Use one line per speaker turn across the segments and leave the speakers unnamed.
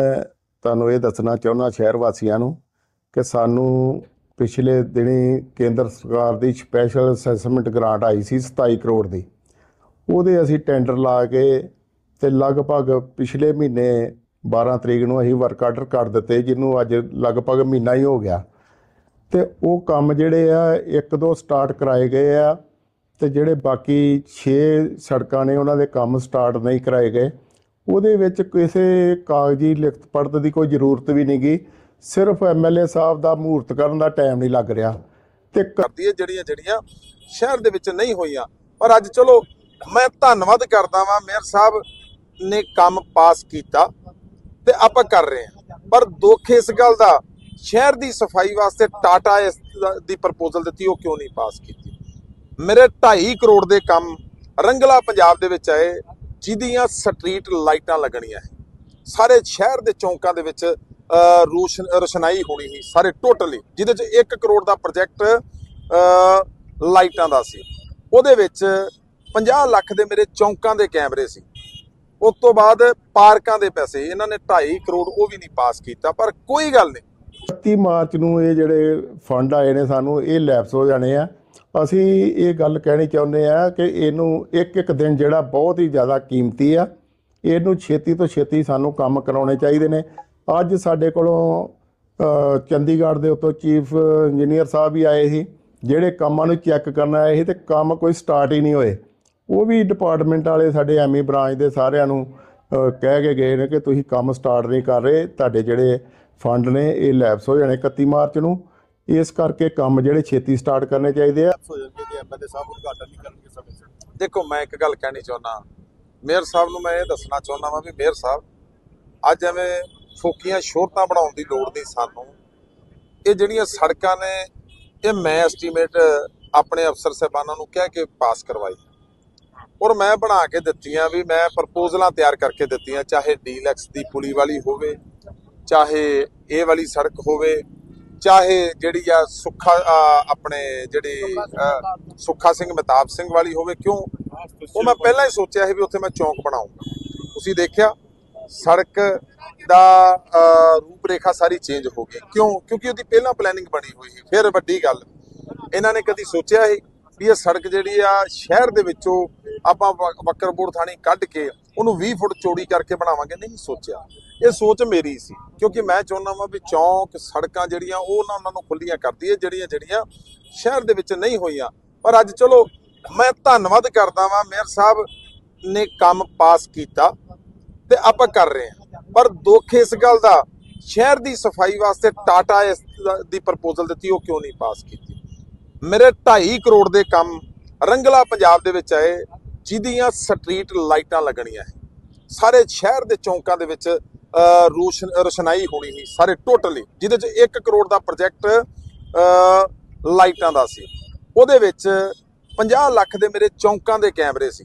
ਮੈਂ ਤੁਹਾਨੂੰ ਇਹ ਦੱਸਣਾ ਚਾਹੁੰਦਾ ਸ਼ਹਿਰ ਵਾਸੀਆਂ ਨੂੰ ਕਿ ਸਾਨੂੰ ਪਿਛਲੇ ਦਿਨੀ ਕੇਂਦਰ ਸਰਕਾਰ ਦੀ ਸਪੈਸ਼ਲ ਅਸੈਸਮੈਂਟ ਗ੍ਰਾਂਟ ਆਈ ਸੀ 27 ਕਰੋੜ ਦੀ। ਉਹਦੇ ਅਸੀਂ ਟੈਂਡਰ ਲਾ ਕੇ ਤੇ ਲਗਭਗ ਪਿਛਲੇ ਮਹੀਨੇ 12 ਤਰੀਕ ਨੂੰ ਅਸੀਂ ਵਰਕ ਆਰਡਰ ਕਰ ਦਿੱਤੇ, ਜਿਹਨੂੰ ਅੱਜ ਲਗਭਗ ਮਹੀਨਾ ਹੀ ਹੋ ਗਿਆ। ਤੇ ਉਹ ਕੰਮ ਜਿਹੜੇ ਆ, ਇੱਕ ਦੋ ਸਟਾਰਟ ਕਰਾਏ ਗਏ ਆ ਤੇ ਜਿਹੜੇ ਬਾਕੀ 6 ਸੜਕਾਂ ਨੇ, ਉਹਨਾਂ ਦੇ ਕੰਮ ਸਟਾਰਟ ਨਹੀਂ ਕਰਾਏ ਗਏ। ਉਹਦੇ ਵਿੱਚ ਕਿਸੇ ਕਾਗਜ਼ੀ ਲਿਖਤ ਪੜਤ ਦੀ ਕੋਈ ਜ਼ਰੂਰਤ ਵੀ ਨਹੀਂ ਗਈ ਸਿਰਫ ਐਮਐਲਏ ਸਾਹਿਬ ਦਾ ਮਹੂਰਤ ਕਰਨ ਦਾ ਟਾਈਮ ਨਹੀਂ ਲੱਗ ਰਿਹਾ। ਤੇ
ਕਰਦੀ ਜਿਹੜੀਆਂ ਜਿਹੜੀਆਂ ਸ਼ਹਿਰ ਦੇ ਵਿੱਚ ਨਹੀਂ ਹੋਈਆਂ। ਪਰ ਅੱਜ ਚਲੋ, ਮੈਂ ਧੰਨਵਾਦ ਕਰਦਾ ਵਾਂ, ਮੇਅਰ ਸਾਹਿਬ ਨੇ ਕੰਮ ਪਾਸ ਕੀਤਾ ਤੇ ਆਪਾਂ ਕਰ ਰਹੇ ਹਾਂ। ਪਰ ਦੁੱਖ ਇਸ ਗੱਲ ਦਾ, ਸ਼ਹਿਰ ਦੀ ਸਫ਼ਾਈ ਵਾਸਤੇ ਟਾਟਾ ਇਸ ਦੀ ਪ੍ਰਪੋਜ਼ਲ ਦਿੱਤੀ, ਉਹ ਕਿਉਂ ਨਹੀਂ ਪਾਸ ਕੀਤੀ? ਮੇਰੇ 2.5 ਕਰੋੜ ਦੇ ਕੰਮ ਰੰਗਲਾ ਪੰਜਾਬ ਦੇ ਵਿੱਚ ਆਏ। ਜਿਹਦੀਆਂ ਸਟਰੀਟ ਲਾਈਟਾਂ ਲੱਗਣੀਆਂ ਹੈ। ਸਾਰੇ ਸ਼ਹਿਰ ਦੇ ਚੌਂਕਾਂ ਦੇ ਵਿੱਚ ਅ, ਰੋਸ਼ਨ ਰੋਸ਼ਨਾਈ ਹੋਣੀ ਸੀ ਸਾਰੇ ਟੋਟਲੀ ਜਿਹਦੇ ਚ 1 ਕਰੋੜ ਦਾ ਪ੍ਰੋਜੈਕਟ ਲਾਈਟਾਂ ਦਾ ਸੀ। ਉਹਦੇ ਵਿੱਚ 50 ਲੱਖ ਦੇ ਮੇਰੇ ਚੌਂਕਾਂ ਦੇ ਕੈਮਰੇ ਸੀ। ਉਸ ਤੋਂ ਬਾਅਦ ਪਾਰਕਾਂ ਦੇ ਪੈਸੇ ਇਹਨਾਂ ਨੇ 2.5 ਕਰੋੜ ਉਹ ਵੀ ਨਹੀਂ ਪਾਸ ਕੀਤਾ ਪਰ ਕੋਈ ਗੱਲ ਨਹੀਂ।
31 ਮਾਰਚ ਨੂੰ ਇਹ ਜਿਹੜੇ ਫੰਡ ਆਏ ਨੇ ਸਾਨੂੰ ਇਹ ਲੈਪਸ ਹੋ ਜਾਣੇ ਆ। ਅਸੀਂ ਇਹ ਗੱਲ ਕਹਿਣੀ ਚਾਹੁੰਦੇ ਆ ਕਿ ਇਹਨੂੰ ਇੱਕ ਇੱਕ ਦਿਨ ਜਿਹੜਾ ਬਹੁਤ ਹੀ ਜ਼ਿਆਦਾ ਕੀਮਤੀ ਆ, ਇਹਨੂੰ ਛੇਤੀ ਤੋਂ ਛੇਤੀ ਸਾਨੂੰ ਕੰਮ ਕਰਾਉਣੇ ਚਾਹੀਦੇ ਨੇ। ਅੱਜ ਸਾਡੇ ਕੋਲੋਂ ਚੰਡੀਗੜ੍ਹ ਦੇ ਉੱਤੋਂ ਚੀਫ ਇੰਜੀਨੀਅਰ ਸਾਹਿਬ ਵੀ ਆਏ ਸੀ, ਜਿਹੜੇ ਕੰਮਾਂ ਨੂੰ ਚੈੱਕ ਕਰਨ ਆਏ ਸੀ ਤੇ ਕੰਮ ਕੋਈ ਸਟਾਰਟ ਹੀ ਨਹੀਂ ਹੋਏ। ਉਹ ਵੀ ਡਿਪਾਰਟਮੈਂਟ ਵਾਲੇ ਸਾਡੇ ਐਮਈ ਬ੍ਰਾਂਚ ਦੇ ਸਾਰਿਆਂ ਨੂੰ ਕਹਿ ਕੇ ਗਏ ਨੇ ਕਿ ਤੁਸੀਂ ਕੰਮ ਸਟਾਰਟ ਨਹੀਂ ਕਰ ਰਹੇ, ਤੁਹਾਡੇ ਜਿਹੜੇ ਫੰਡ ਨੇ ਇਹ ਲੈਪਸ ਹੋ ਜਾਣੇ 31 ਮਾਰਚ ਨੂੰ। ਇਸ ਕਰਕੇ ਕੰਮ ਜਿਹੜੇ ਛੇਤੀ ਸਟਾਰਟ ਕਰਨੇ ਚਾਹੀਦੇ ਆ।
ਹੋ ਜਾਣਗੇ ਤੇ ਐਮਐਲਏ ਸਾਹਿਬ ਉਦਘਾਟਨ ਨਹੀਂ ਕਰਨਗੇ ਸਮੇਂ ਸਿਰ।
ਦੇਖੋ, ਮੈਂ ਇੱਕ ਗੱਲ ਕਹਿਣੀ ਚਾਹੁੰਦਾ ਮੇਅਰ ਸਾਹਿਬ ਨੂੰ ਮੈਂ ਇਹ ਦੱਸਣਾ ਚਾਹੁੰਦਾ ਵਾਂ ਵੀ ਮੇਅਰ ਸਾਹਿਬ, ਅੱਜ ਐਵੇਂ ਫੋਕੀਆਂ ਸ਼ੋਰਤਾਂ ਬਣਾਉਣ ਦੀ ਲੋੜ ਨਹੀਂ ਸਾਨੂੰ। ਇਹ ਜਿਹੜੀਆਂ ਸੜਕਾਂ ਨੇ, ਇਹ ਮੈਂ ਐਸਟੀਮੇਟ ਆਪਣੇ ਅਫਸਰ ਸਾਹਿਬਾਨਾਂ ਨੂੰ ਕਹਿ ਕੇ ਪਾਸ ਕਰਵਾਈ। ਔਰ ਮੈਂ ਬਣਾ ਕੇ ਦਿੱਤੀਆਂ ਵੀ, ਮੈਂ ਪ੍ਰਪੋਜ਼ਲਾਂ ਤਿਆਰ ਕਰਕੇ ਦਿੱਤੀਆਂ, ਚਾਹੇ ਡੀਲੈਕਸ ਦੀ ਪੁਲੀ ਵਾਲੀ ਹੋਵੇ, ਚਾਹੇ ਇਹ ਵਾਲੀ ਸੜਕ ਹੋਵੇ। ਚਾਹੇ ਜਿਹੜੀ ਆ ਸੁੱਖਾ ਆਪਣੇ ਜਿਹੜੀ ਸੁੱਖਾ ਸਿੰਘ ਮਹਿਤਾਬ। ਸਿੰਘ ਵਾਲੀ ਹੋਵੇ ਕਿਉਂ? ਉਹ ਮੈਂ ਪਹਿਲਾਂ ਹੀ ਸੋਚਿਆ ਸੀ ਵੀ ਉੱਥੇ ਮੈਂ ਚੌਂਕ ਬਣਾਉਂਗਾ। ਤੁਸੀਂ ਦੇਖਿਆ ਸੜਕ ਦਾ ਰੂਪਰੇਖਾ ਸਾਰੀ ਚੇਂਜ ਹੋ ਗਈ। ਕਿਉਂ? ਕਿਉਂਕਿ ਉਹਦੀ ਪਹਿਲਾਂ ਪਲੈਨਿੰਗ ਬਣੀ ਹੋਈ ਸੀ। ਫਿਰ ਵੱਡੀ ਗੱਲ। ਇਹਨਾਂ ਨੇ ਕਦੀ ਸੋਚਿਆ ਸੀ ਵੀ ਇਹ ਸੜਕ ਜਿਹੜੀ ਆ, ਸ਼ਹਿਰ ਦੇ ਵਿੱਚੋਂ ਆਪਾਂ ਵ- ਬੱਕਰਪੁਰ ਥਾਣੀ ਕੱਢ ਕੇ ਉਹਨੂੰ 20 ਫੁੱਟ ਚੌੜੀ ਕਰਕੇ ਬਣਾਵਾਂਗੇ। ਨਹੀਂ ਸੋਚਿਆ। ਇਹ ਸੋਚ ਮੇਰੀ ਸੀ, ਕਿਉਂਕਿ ਮੈਂ ਚਾਹੁੰਦਾ ਵਾਂ ਵੀ ਚੌਂਕ ਸੜਕਾਂ ਜਿਹੜੀਆਂ, ਉਹ ਨਾ ਉਹਨਾਂ ਨੂੰ ਖੁੱਲੀਆਂ ਕਰਦੀ ਹੈ ਜਿਹੜੀਆਂ ਜਿਹੜੀਆਂ ਸ਼ਹਿਰ ਦੇ ਵਿੱਚ ਨਹੀਂ ਹੋਈਆਂ। ਪਰ ਅੱਜ ਚਲੋ, ਮੈਂ ਧੰਨਵਾਦ ਕਰਦਾ ਵਾਂ, ਮੇਅਰ ਸਾਹਿਬ ਨੇ ਕੰਮ ਪਾਸ ਕੀਤਾ ਤੇ ਆਪਾਂ ਕਰ ਰਹੇ ਹਾਂ। ਪਰ ਦੁੱਖ ਇਸ ਗੱਲ ਦਾ, ਸ਼ਹਿਰ ਦੀ ਸਫ਼ਾਈ ਵਾਸਤੇ ਟਾਟਾ ਇਸ ਦੀ ਪ੍ਰਪੋਜ਼ਲ ਦਿੱਤੀ, ਉਹ ਕਿਉਂ ਨਹੀਂ ਪਾਸ ਕੀਤੀ? ਮੇਰੇ 2.5 ਕਰੋੜ ਦੇ ਕੰਮ ਰੰਗਲਾ ਪੰਜਾਬ ਦੇ ਵਿੱਚ ਆਏ ਜਿਹਦੀਆਂ ਸਟਰੀਟ ਲਾਈਟਾਂ ਲੱਗਣੀਆਂ ਸਾਰੇ ਸ਼ਹਿਰ ਦੇ ਚੌਂਕਾਂ ਦੇ ਵਿੱਚ ਅ, ਰੋਸ਼ਨ ਰੋਸ਼ਨਾਈ ਹੋਣੀ ਸੀ ਸਾਰੇ ਟੋਟਲੀ ਜਿਹਦੇ ਚ 1 ਕਰੋੜ ਦਾ ਪ੍ਰੋਜੈਕਟ ਲਾਈਟਾਂ ਦਾ ਸੀ। ਉਹਦੇ ਵਿੱਚ 50 ਲੱਖ ਦੇ ਮੇਰੇ ਚੌਂਕਾਂ ਦੇ ਕੈਮਰੇ ਸੀ।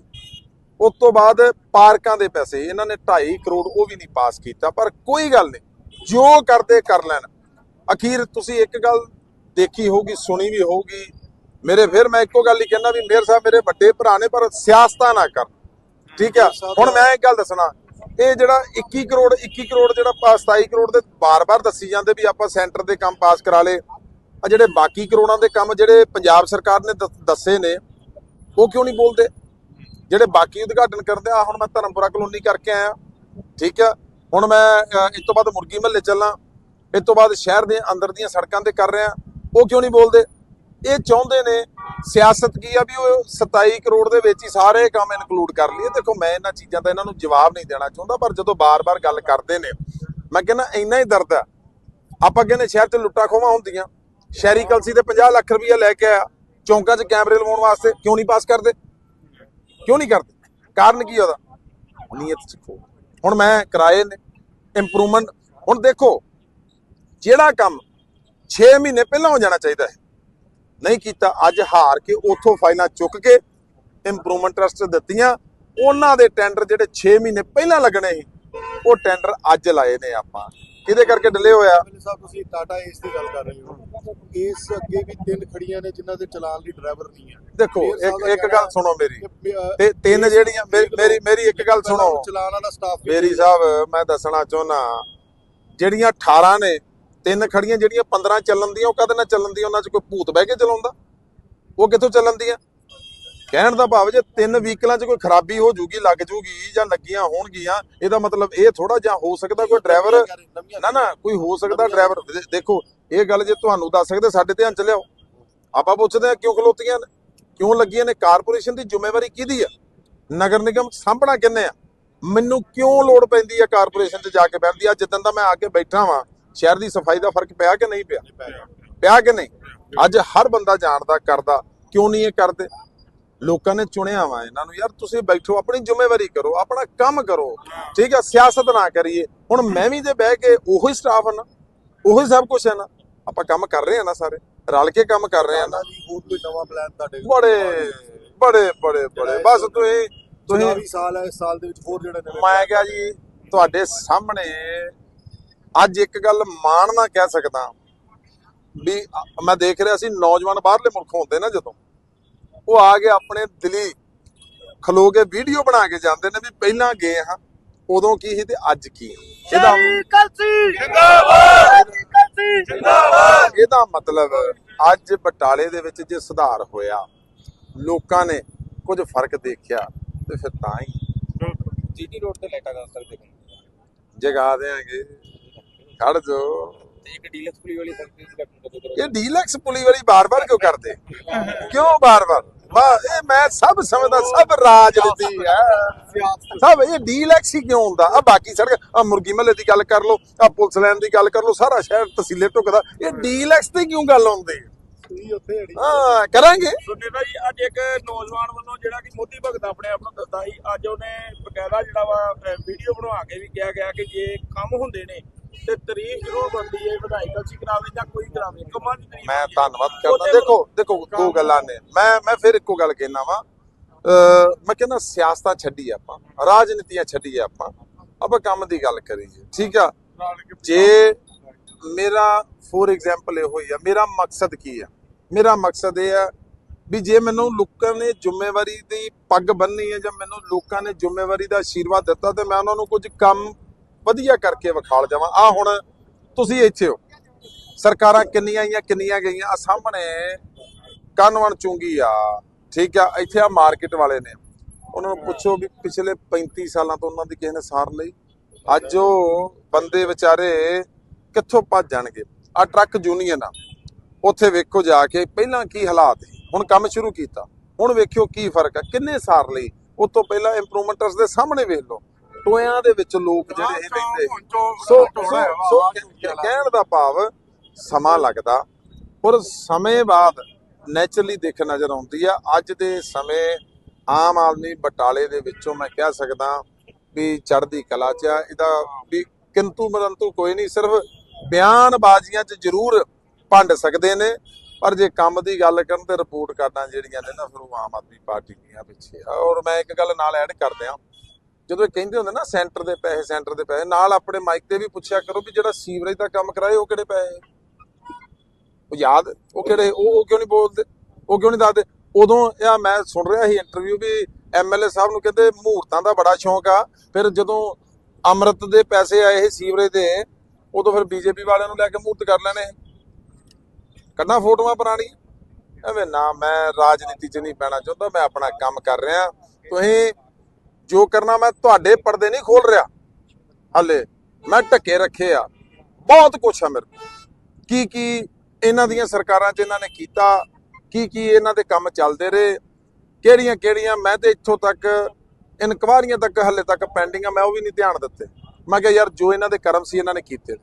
ਉਸ ਤੋਂ ਬਾਅਦ ਪਾਰਕਾਂ ਦੇ ਪੈਸੇ ਇਹਨਾਂ ਨੇ 2.5 ਕਰੋੜ ਉਹ ਵੀ ਨਹੀਂ ਪਾਸ ਕੀਤਾ ਪਰ ਕੋਈ ਗੱਲ ਨਹੀਂ ਜੋ ਕਰਦੇ ਕਰ ਲੈਣ। ਅਖੀਰ ਤੁਸੀਂ ਇੱਕ ਗੱਲ ਦੇਖੀ ਹੋਊਗੀ ਸੁਣੀ ਵੀ ਹੋਊਗੀ। ਮੇਰੇ ਫਿਰ ਮੈਂ ਇੱਕੋ ਗੱਲ ਹੀ ਕਹਿਣਾ ਵੀ ਮੇਰ ਸਾਹਿਬ ਮੇਰੇ ਵੱਡੇ ਭਰਾ ਨੇ ਪਰ ਸਿਆਸਤਾਂ ਨਾ ਕਰ। ਠੀਕ ਆ? ਹੁਣ ਮੈਂ ਇੱਕ ਗੱਲ ਦੱਸਣਾ ਇਹ ਜਿਹੜਾ 21 ਕਰੋੜ 21 ਕਰੋੜ ਜਿਹੜਾ ਪਾ- 27 ਕਰੋੜ ਦੇ ਬਾਰ-ਬਾਰ ਦੱਸੀ ਜਾਂਦੇ ਵੀ ਆਪਾਂ ਸੈਂਟਰ ਦੇ ਕੰਮ ਪਾਸ ਕਰਾ ਲੇ ਆ ਜਿਹੜੇ ਬਾਕੀ ਕਰੋੜਾਂ ਦੇ ਕੰਮ ਜਿਹੜੇ ਪੰਜਾਬ ਸਰਕਾਰ ਨੇ ਦੱਸੇ ਨੇ ਉਹ ਕਿਉਂ ਨਹੀਂ ਬੋਲਦੇ? ਜਿਹੜੇ ਬਾਕੀ ਉਦਘਾਟਨ ਕਰਦੇ ਆ ਹੁਣ ਮੈਂ ਧਰਮਪੁਰਾ ਕਲੋਨੀ ਕਰਕੇ ਆਇਆ। ਠੀਕ ਆ? ਹੁਣ ਮੈਂ ਇਸ ਤੋਂ ਬਾਅਦ ਮੁਰਗੀ ਮਹੱਲੇ ਚੱਲਾਂ। ਇਸ ਤੋਂ ਬਾਅਦ ਸ਼ਹਿਰ ਦੇ ਅੰਦਰ ਦੀਆਂ ਸੜਕਾਂ ਤੇ ਕਰ ਰਿਹਾ। ਉਹ ਕਿਉਂ ਨਹੀਂ ਬੋਲਦੇ? ਇਹ ਚਾਹੁੰਦੇ ਨੇ ਸਿਆਸਤ ਕੀ ਆ ਵੀ ਉਹ 27 ਕਰੋੜ ਦੇ ਵਿੱਚ ਹੀ ਸਾਰੇ ਕੰਮ ਇਨਕਲੂਡ ਕਰ ਲਈਏ। ਦੇਖੋ, ਮੈਂ ਇਹਨਾਂ ਚੀਜ਼ਾਂ ਦਾ ਇਹਨਾਂ ਨੂੰ ਜਵਾਬ ਨਹੀਂ ਦੇਣਾ ਚਾਹੁੰਦਾ, ਪਰ ਜਦੋਂ ਬਾਰ-ਬਾਰ ਗੱਲ ਕਰਦੇ ਨੇ, ਮੈਂ ਕਹਿੰਦਾ ਇੰਨਾ ਹੀ ਦਰਦ ਆ। ਆਪਾਂ ਕਹਿੰਦੇ ਸ਼ਹਿਰ 'ਚ ਲੁੱਟਾਂ ਖੋਵਾਂ ਹੁੰਦੀਆਂ। ਸ਼ਹਿਰੀ ਕਲਸੀ ਤੇ 50 ਲੱਖ ਰੁਪਈਆ ਲੈ ਕੇ ਆਇਆ। ਚੌਂਕਾਂ 'ਚ ਕੈਮਰੇ ਲਵਾਉਣ ਵਾਸਤੇ ਕਿਉਂ ਨਹੀਂ ਪਾਸ ਕਰਦੇ? ਕਿਉਂ ਨਹੀਂ ਕਰਦੇ? ਕਾਰਨ ਕੀ ਉਹਦਾ? ਨੀਅਤ ਚ ਖੋ ਹੁਣ ਮੈਂ ਕਿਰਾਏ ਨੇ ਇੰਪਰੂਵਮੈਂਟ ਹੁਣ ਦੇਖੋ, ਜਿਹੜਾ ਕੰਮ 6 ਮਹੀਨੇ ਪਹਿਲਾਂ ਹੋ ਜਾਣਾ ਚਾਹੀਦਾ ਹੈ। ਨਹੀਂ ਕੀਤਾ ਅੱਜ ਹਾਰ ਕੇ ਉਥੋਂ ਫਾਈਲਾਂ ਚੁੱਕ ਕੇ ਇੰਪਰੂਵਮੈਂਟ ਟਰਸਟ ਦਿੱਤੀਆਂ। ਉਹਨਾਂ ਦੇ ਟੈਂਡਰ ਜਿਹੜੇ 6 ਮਹੀਨੇ ਪਹਿਲਾਂ ਲੱਗਣੇ ਸੀ ਉਹ ਟੈਂਡਰ ਅੱਜ ਲਾਏ ਨੇ ਆਪਾਂ। ਕਿਹਦੇ ਕਰਕੇ ਡਿਲੇ ਹੋਇਆ?
ਸਾਹਿਬ ਤੁਸੀਂ ਟਾਟਾ ਏਸ ਦੀ ਗੱਲ ਕਰ ਰਹੇ ਹੋ। ਇਸ ਅੱਗੇ ਵੀ ਤਿੰਨ ਖੜੀਆਂ ਨੇ ਜਿਨ੍ਹਾਂ ਦੇ ਚਲਾਨ ਲਈ ਡਰਾਈਵਰ ਨਹੀਂ ਹੈ।
ਦੇਖੋ ਇੱਕ ਇੱਕ ਗੱਲ ਸੁਣੋ ਮੇਰੀ। ਤੇ ਤਿੰਨ
ਇਸ
ਜਿਹੜੀਆਂ ਮੇਰੀ-
ਦੇਖ ਲਓ,
ਮੇਰੀ ਮੇਰੀ ਇੱਕ ਗੱਲ
ਪਹਿਲਾਂ
ਸੁਣੋ।
ਚਲਾਨ ਵਾਲਾ ਸਟਾਫ
ਮੇਰੀ ਸਾਹਿਬ ਮੈਂ ਦੱਸਣਾ ਚਾਹੁੰਦਾ ਜਿਹੜੀਆਂ 18 ਨੇ ਤਿੰਨ ਖੜੀਆਂ ਜਿਹੜੀਆਂ 15 ਚੱਲਣ ਦੀਆਂ ਉਹ ਕਦੇ ਨਾ ਚੱਲਣ ਦੀਆਂ? ਉਹਨਾਂ 'ਚ ਕੋਈ ਭੂਤ ਬਹਿ ਕੇ ਚਲਾਉਂਦਾ? ਉਹ ਕਿੱਥੋਂ ਚੱਲਣ ਦੀਆਂ? ਕਹਿਣ ਦਾ ਭਾਵ ਜੇ ਤਿੰਨ ਵਹੀਕਲਾਂ 'ਚ ਕੋਈ ਖਰਾਬੀ ਹੋ ਜੂਗੀ ਲੱਗ ਜੂਗੀ ਜਾਂ ਲੱਗੀਆਂ ਹੋਣਗੀਆਂ ਇਹਦਾ ਮਤਲਬ ਇਹ ਥੋੜਾ ਜਿਹਾ ਹੋ ਸਕਦਾ ਕੋਈ ਡਰਾਈਵਰ ਨਾ ਨਾ ਕੋਈ ਹੋ ਸਕਦਾ ਡਰਾਈਵਰ ਦੇਖੋ ਇਹ ਗੱਲ ਜੇ ਤੁਹਾਨੂੰ ਦੱਸ ਸਕਦੇ ਸਾਡੇ ਧਿਆਨ ਚ ਲਿਆਓ। ਆਪਾਂ ਪੁੱਛਦੇ ਆ ਕਿਉਂ ਖਲੋਤੀਆਂ ਨੇ? ਕਿਉਂ ਲੱਗੀਆਂ ਨੇ? ਕਾਰਪੋਰੇਸ਼ਨ ਦੀ ਜ਼ਿੰਮੇਵਾਰੀ ਕਿਹਦੀ ਆ? ਨਗਰ ਨਿਗਮ ਸਾਂਭਣਾ ਕਿੰਨੇ ਆ? ਮੈਨੂੰ ਕਿਉਂ ਲੋੜ ਪੈਂਦੀ ਆ ਕਾਰਪੋਰੇਸ਼ਨ 'ਚ ਜਾ ਕੇ ਬੈਠਦੀ ਆ ਜਿੱਦਾਂ ਦਾ ਮੈਂ ਆ ਕੇ ਬੈਠਾ ਵਾਂ ਸ਼ਹਿਰ ਦੀ ਸਫ਼ਾਈ ਦਾ ਫ਼ਰਕ ਪਿਆ ਕਿ ਨਹੀਂ ਪਿਆ? ਪਿਆ। ਕਿ ਨਹੀਂ? ਅੱਜ ਹਰ ਬੰਦਾ ਜਾਣਦਾ ਕਰਦਾ ਕਿਉਂ ਨਹੀਂ ਇਹ ਕਰਦੇ? ਲੋਕਾਂ ਨੇ ਚੁਣਿਆ ਵਾ ਇਹਨਾਂ ਨੂੰ ਯਾਰ ਤੁਸੀਂ ਬੈਠੋ ਆਪਣੀ ਜ਼ਿੰਮੇਵਾਰੀ ਕਰੋ ਆਪਣਾ ਕੰਮ ਕਰੋ। ਠੀਕ ਆ ਸਿਆਸਤ ਨਾ ਕਰੀਏ। ਹੁਣ ਮੈਂ ਵੀ ਜੇ ਬਹਿ ਕੇ ਉਹੀ ਸਟਾਫ ਹੈ ਨਾ ਉਹੀ ਸਭ ਕੁਝ ਹੈ ਨਾ ਆਪਾਂ ਕੰਮ ਕਰ ਰਹੇ ਆ ਨਾ ਸਾਰੇ ਰਲ ਕੇ ਕੰਮ ਕਰ ਰਹੇ ਆ ਨਾ।
ਹੋਰ ਕੋਈ ਨਵਾਂ ਪਲਾਨ ਤੁਹਾਡੇ
ਬੜੇ ਬੜੇ ਬੜੇ ਬੜੇ। ਬਸ ਤੁਸੀਂ ਤੁਸੀਂ
ਸਾਲ ਹੈ ਇਸ ਸਾਲ ਦੇ ਵਿੱਚ ਹੋਰ ਜਿਹੜੇ
ਮੈਂ ਕਿਹਾ ਜੀ ਤੁਹਾਡੇ ਸਾਹਮਣੇ ਅੱਜ ਇੱਕ ਗੱਲ ਮਾਣ ਨਾਲ ਕਹਿ ਸਕਦਾ ਵੀ ਮੈਂ ਦੇਖ ਰਿਹਾ ਸੀ ਨੌਜਵਾਨ ਬਾਹਰਲੇ ਮੁਲਕੋਂ ਹੁੰਦੇ ਨਾ ਜਦੋਂ ਉਹ ਆ ਕੇ ਆਪਣੇ ਦਿਲੀ ਖਲੋ ਕੇ ਵੀਡੀਓ ਬਣਾ ਕੇ ਜਾਂਦੇ ਨੇ ਵੀ ਪਹਿਲਾਂ ਗਏ ਹਾਂ ਉਦੋਂ ਕੀ ਸੀ ਤੇ ਅੱਜ ਕੀ ਹੈ। ਇਹਦਾ
ਕਲਸੀ! ਜਿੰਦਾਬਾਦ! ਕਲਸੀ! ਜਿੰਦਾਬਾਦ!
ਇਹਦਾ ਮਤਲਬ ਅੱਜ ਬਟਾਲੇ ਦੇ ਵਿੱਚ ਜੇ ਸੁਧਾਰ ਹੋਇਆ ਲੋਕਾਂ ਨੇ ਕੁਝ ਫ਼ਰਕ ਦੇਖਿਆ ਤੇ ਫਿਰ ਤਾਂ ਹੀ।
ਜੀਟੀ ਰੋਡ ਤੇ ਲਾਈਟਾਂ ਕਰ ਸਕਦੇ
ਜਗਾ ਦੇਾਂਗੇ ਖੜ ਜੋ।
ਤੇ ਇੱਕ ਡੀਲਕਸ ਪੁਲੀ ਵਾਲੀ ਸਰਵਿਸ ਲੱਗਣ ਕਦੋਂ
ਇਹ ਡੀਲੈਕਸ ਪੁਲੀ ਵਾਲੀ ਬਾਰ-ਬਾਰ ਕਿਉਂ ਕਰਦੇ? ਕਿਉਂ ਬਾਰ-ਬਾਰ? ਵਾਹ ਇਹ ਮੈਂ ਸਭ ਸਮਝਦਾ ਸਭ ਰਾਜਨੀਤੀ ਹੈ। ਸਭ ਇਹ ਡੀਲੈਕਸ ਹੀ ਕਿਉਂ ਹੁੰਦਾ? ਆ ਬਾਕੀ ਸੜਕ ਆ ਮੁਰਗੀ ਮਹੱਲੇ ਦੀ ਗੱਲ ਕਰ ਲਓ ਆ ਪੁਲਿਸ ਲਾਈਨ ਦੀ ਗੱਲ ਕਰ ਲਓ ਸਾਰਾ ਸ਼ਹਿਰ ਤਸੀਲੇ ਟੁਕਦਾ ਇਹ ਡੀਲੈਕਸ ਤੇ ਕਿਉਂ ਗੱਲ ਆਉਂਦੀ? ਹਾਂ ਕਰਾਂਗੇ।
ਸੁਨੀਤਾ ਜੀ ਅੱਜ ਇੱਕ ਨੌਜਵਾਨ ਵੱਲੋਂ ਜਿਹੜਾ ਕਿ ਮੋਦੀ ਭਗਤ ਆਪਣੇ ਆਪ ਨੂੰ ਦੱਸਦਾ ਸੀ ਅੱਜ ਉਹਨੇ ਬਕਾਇਦਾ ਜਿਹੜਾ ਵਾ ਵੀਡੀਓ ਬਣਵਾ ਕੇ ਵੀ ਕਿਹਾ ਗਿਆ ਕਿ ਜੇ ਕੰਮ ਹੁੰਦੇ ਨੇ ਤੇ ਤਾਰੀਫ ਜ਼ਰੂਰ ਬਣਦੀ ਹੈ ਵਧਾਈ ਕਲਸੀ ਕਰਾਵੇ ਜਾਂ ਕੋਈ ਕਰਾਵੇ ਕੰਮਾਂ ਦੀ ਤਾਰੀਫ
ਮੈਂ। ਧੰਨਵਾਦ ਕਰਦਾ। ਦੇਖੋ ਦੇਖੋ ਦੋ ਗੱਲਾਂ ਨੇ। ਮੈਂ ਮੈਂ ਫਿਰ ਇੱਕੋ ਗੱਲ ਕਹਿਣਾ ਵਾ। ਮੈਂ ਕਹਿੰਦਾ ਸਿਆਸਤਾਂ ਛੱਡੀ ਆਪਾਂ ਰਾਜਨੀਤੀਆਂ ਛੱਡੀ ਆਪਾਂ। ਆਪਾਂ ਕੰਮ ਦੀ ਗੱਲ ਕਰੀਏ ਠੀਕ ਆ? ਜੇ ਮੇਰਾ ਫੋਰ ਐਗਜ਼ਾਮਪਲ ਇਹ ਹੋਈ ਆ ਮੇਰਾ ਮਕਸਦ ਕੀ ਆ? ਮੇਰਾ ਮਕਸਦ ਇਹ ਆ ਵੀ ਜੇ ਮੈਨੂੰ ਲੋਕਾਂ ਨੇ ਜ਼ਿੰਮੇਵਾਰੀ ਦੀ ਪੱਗ ਬੰਨ੍ਹੀ ਹੈ ਜਾਂ ਮੈਨੂੰ ਲੋਕਾਂ ਨੇ ਜ਼ਿੰਮੇਵਾਰੀ ਦਾ ਆਸ਼ੀਰਵਾਦ ਦਿੱਤਾ ਤੇ ਮੈਂ ਉਹਨਾਂ ਨੂੰ ਕੁਝ ਕੰਮ ਵਧੀਆ ਕਰਕੇ ਵਿਖਾਲ ਜਾਵਾਂ। ਆ ਹੁਣ ਤੁਸੀਂ ਇੱਥੇ ਹੋ। ਸਰਕਾਰਾਂ ਕਿੰਨੀਆਂ ਆਈਆਂ, ਕਿੰਨੀਆਂ ਗਈਆਂ? ਆ ਸਾਹਮਣੇ ਕਨਵਣ ਚੁੰਗੀ ਆ। ਠੀਕ ਆ, ਇੱਥੇ ਆ ਮਾਰਕੀਟ ਵਾਲੇ ਨੇ। ਉਹਨਾਂ ਨੂੰ ਪੁੱਛੋ ਵੀ ਪਿਛਲੇ 35 ਸਾਲਾਂ ਤੋਂ ਉਹਨਾਂ ਦੀ ਕਿਸੇ ਨੇ ਸਾਰ ਲਈ। ਅੱਜ ਉਹ ਬੰਦੇ ਵਿਚਾਰੇ ਕਿੱਥੋਂ ਭੱਜ ਜਾਣਗੇ? ਆ ਟਰੱਕ ਯੂਨੀਅਨ ਆ। ਉੱਥੇ ਵੇਖੋ ਜਾ ਕੇ ਪਹਿਲਾਂ ਕੀ ਹਾਲਾਤ ਸੀ। ਹੁਣ ਕੰਮ ਸ਼ੁਰੂ ਕੀਤਾ। ਹੁਣ ਵੇਖਿਓ ਕੀ ਫ਼ਰਕ ਆ। ਕਿੰਨੇ ਸਾਰ ਲਈ? ਉਸ ਤੋਂ ਪਹਿਲਾਂ ਇੰਪਰੂਵਮੈਂਟਸ ਦੇ ਸਾਹਮਣੇ ਵੇਖ ਲਓ। ਟੋਇਆਂ ਦੇ ਵਿੱਚ ਲੋਕ ਜਿਹੜੇ ਇਹ ਰਹਿੰਦੇ ਸੋ ਸੋ ਸੋ ਕਹਿ- ਕਹਿਣ ਦਾ ਭਾਵ ਸਮਾਂ ਲੱਗਦਾ। ਪਰ ਸਮੇਂ ਬਾਅਦ ਨੇਚਰਲੀ ਦੇਖ ਨਜ਼ਰ ਆਉਂਦੀ ਆ। ਅੱਜ ਦੇ ਸਮੇਂ ਆਮ ਆਦਮੀ ਬਟਾਲੇ ਦੇ ਵਿੱਚੋਂ ਮੈਂ ਕਹਿ ਸਕਦਾ ਵੀ ਚੜ੍ਹਦੀ ਕਲਾ ਚ ਆ। ਇਹਦਾ ਵੀ ਕਿੰਤੂ ਮਰੰਤੂ ਕੋਈ ਨਹੀਂ ਸਿਰਫ ਬਿਆਨਬਾਜ਼ੀਆਂ 'ਚ ਜ਼ਰੂਰ ਭੰਡ ਸਕਦੇ ਨੇ। ਪਰ ਜੇ ਕੰਮ ਦੀ ਗੱਲ ਕਰਨ ਤੇ ਰਿਪੋਰਟ ਕਾਰਡਾਂ ਜਿਹੜੀਆਂ ਨੇ ਨਾ ਫਿਰ ਉਹ ਆਮ ਆਦਮੀ ਪਾਰਟੀ ਦੀਆਂ ਪਿੱਛੇ ਆ। ਔਰ ਮੈਂ ਇੱਕ ਗੱਲ ਨਾਲ ਐਡ ਕਰ ਦਿਆਂ ਜਦੋਂ ਇਹ ਕਹਿੰਦੇ ਹੁੰਦੇ ਨਾ, ਸੈਂਟਰ ਦੇ ਪੈਸੇ, ਸੈਂਟਰ ਦੇ ਪੈਸੇ, ਨਾਲ ਆਪਣੇ ਮਾਈਕ ਤੇ ਵੀ ਪੁੱਛਿਆ ਕਰੋ ਵੀ ਜਿਹੜਾ ਸੀਵਰੇਜ ਦਾ ਕੰਮ ਕਰਾਏ, ਉਹ ਕਿਹੜੇ ਪੈਸੇ? ਉਹ ਯਾਦ, ਉਹ ਕਿਹੜੇ, ਉਹ ਕਿਉਂ ਨਹੀਂ ਬੋਲਦੇ? ਉਹ ਕਿਉਂ ਨਹੀਂ ਦੱਸਦੇ? ਉਦੋਂ ਇਹ ਮੈਂ ਸੁਣ ਰਿਹਾ ਸੀ ਇੰਟਰਵਿਊ ਵੀ ਐਮਐਲਏ ਸਾਹਿਬ ਨੂੰ ਕਹਿੰਦੇ ਮਹੂਰਤਾਂ ਦਾ ਬੜਾ ਸ਼ੌਂਕ ਆ। ਫਿਰ ਜਦੋਂ ਅੰਮ੍ਰਿਤ ਦੇ ਪੈਸੇ ਆਏ ਇਹ ਸੀਵਰੇਜ ਦੇ, ਉਦੋਂ ਫਿਰ ਬੀਜੇਪੀ ਵਾਲਿਆਂ ਨੂੰ ਲੈ ਕੇ ਮਹੂਰਤ ਕਰ ਲੈਣੇ। ਕੱਢਾਂ ਫੋਟੋਆਂ ਪੁਰਾਣੀ। ਐਵੇਂ ਨਾ, ਮੈਂ ਰਾਜਨੀਤੀ 'ਚ ਨਹੀਂ ਪੈਣਾ ਚਾਹੁੰਦਾ, ਮੈਂ ਆਪਣਾ ਕੰਮ ਕਰ ਰਿਹਾ। ਤੁਸੀਂ ਜੋ ਕਰਨਾ ਮੈਂ ਤੁਹਾਡੇ ਪਰਦੇ ਨਹੀਂ ਖੋਲ ਰਿਹਾ। ਹਲੇ ਮੈਂ ਢੱਕੇ ਰੱਖੇ ਆ। ਬਹੁਤ ਕੁਛ ਆ ਮੇਰੇ ਕੋਲ। ਕੀ ਕੀ ਇਹਨਾਂ ਦੀਆਂ ਸਰਕਾਰਾਂ 'ਚ ਇਹਨਾਂ ਨੇ ਕੀਤਾ? ਕੀ ਕੀ ਇਹਨਾਂ ਦੇ ਕੰਮ ਚੱਲਦੇ ਰਹੇ? ਕਿਹੜੀਆਂ ਕਿਹੜੀਆਂ? ਮੈਂ ਤੇ ਇੱਥੋਂ ਤੱਕ ਇਨਕੁਆਰੀਆਂ ਤੱਕ ਹਲੇ ਤੱਕ ਪੈਂਡਿੰਗ ਆ, ਮੈਂ ਉਹ ਵੀ ਨਹੀਂ ਧਿਆਨ ਦਿੱਤੇ। ਮੈਂ ਕਿਹਾ, ਯਾਰ, ਜੋ ਇਹਨਾਂ ਦੇ ਕਰਮ ਸੀ, ਇਹਨਾਂ ਨੇ ਕੀਤੇ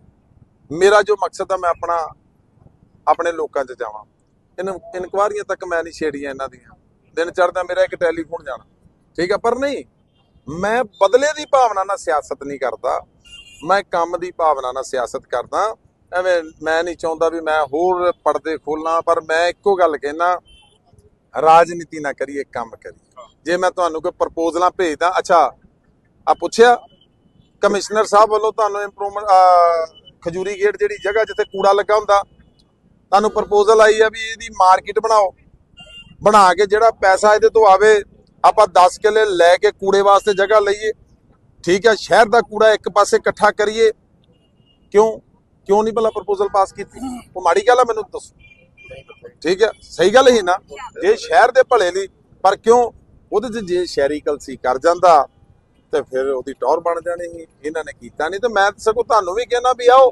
ਮੇਰਾ ਜੋ ਮਕਸਦ ਆ, ਮੈਂ ਆਪਣਾ, ਆਪਣੇ ਲੋਕਾਂ 'ਚ ਜਾਵਾਂ। ਇਨ ਇਨਕੁਆਰੀਆਂ ਤੱਕ ਮੈਂ ਨਹੀਂ ਛੇੜੀਆਂ ਇਹਨਾਂ ਦੀਆਂ। ਦਿਨ ਚੜ੍ਹਦਾ ਮੇਰਾ ਇੱਕ ਟੈਲੀਫੋਨ ਜਾਣਾ। ਠੀਕ ਆ, ਪਰ ਨਹੀਂ ਮੈਂ ਬਦਲੇ ਦੀ ਭਾਵਨਾ ਨਾਲ ਸਿਆਸਤ ਨਹੀਂ ਕਰਦਾ। ਮੈਂ ਕੰਮ ਦੀ ਭਾਵਨਾ ਨਾਲ ਸਿਆਸਤ ਕਰਦਾ। ਐਵੇਂ ਮੈਂ ਨਹੀਂ ਚਾਹੁੰਦਾ ਵੀ ਮੈਂ ਹੋਰ ਪਰਦੇ ਖੋਲਾਂ, ਪਰ ਮੈਂ ਇੱਕੋ ਗੱਲ ਕਹਿਣਾ ਰਾਜਨੀਤੀ ਨਾ ਕਰੀਏ, ਕੰਮ ਕਰੀਏ। ਜੇ ਮੈਂ ਤੁਹਾਨੂੰ ਕੋਈ ਪ੍ਰਪੋਜ਼ਲਾਂ ਭੇਜਦਾ, ਅੱਛਾ, ਆ ਪੁੱਛਿਆ, ਕਮਿਸ਼ਨਰ ਸਾਹਿਬ ਵੱਲੋਂ ਤੁਹਾਨੂੰ ਇੰਪਰੂਵਮੈਂਟ ਖਜੂਰੀ ਗੇਟ ਜਿਹੜੀ ਜਗ੍ਹਾ ਜਿੱਥੇ ਕੂੜਾ ਲੱਗਾ ਹੁੰਦਾ, ਤੁਹਾਨੂੰ ਪ੍ਰਪੋਜ਼ਲ ਆਈ ਆ ਵੀ ਇਹਦੀ ਮਾਰਕੀਟ ਬਣਾਓ। ਬਣਾ ਕੇ ਜਿਹੜਾ ਪੈਸਾ ਇਹਦੇ ਤੋਂ ਆਵੇ ਆਪਾਂ 10 ਕਿੱਲੇ ਲੈ ਕੇ ਕੂੜੇ ਵਾਸਤੇ ਜਗ੍ਹਾ ਲਈਏ। ਠੀਕ ਹੈ, ਸ਼ਹਿਰ ਦਾ ਕੂੜਾ ਇੱਕ ਪਾਸੇ ਇਕੱਠਾ ਕਰੀਏ। ਕਿਉਂ? ਕਿਉਂ ਨਹੀਂ ਭਲਾ ਪ੍ਰਪੋਜ਼ਲ ਪਾਸ ਕੀਤੀ? ਉਹ ਮਾੜੀ ਗੱਲ ਆ, ਮੈਨੂੰ ਦੱਸੋ। ਠੀਕ ਹੈ, ਸਹੀ ਗੱਲ ਹੀ ਨਾ। ਜੇ ਸ਼ਹਿਰ ਦੇ ਭਲੇ ਲਈ ਪਰ ਕਿਉਂ? ਉਹਦੇ 'ਚ ਜੇ ਸ਼ਹਿਰੀ ਕਲਸੀ ਕਰ ਜਾਂਦਾ, ਤੇ ਫਿਰ ਉਹਦੀ ਟੌਰ ਬਣ ਜਾਣੀ ਸੀ। ਇਹਨਾਂ ਨੇ ਕੀਤਾ ਨਹੀਂ, ਤੇ ਮੈਂ ਸਗੋਂ ਤੁਹਾਨੂੰ ਵੀ ਕਹਿਣਾ ਵੀ ਆਓ।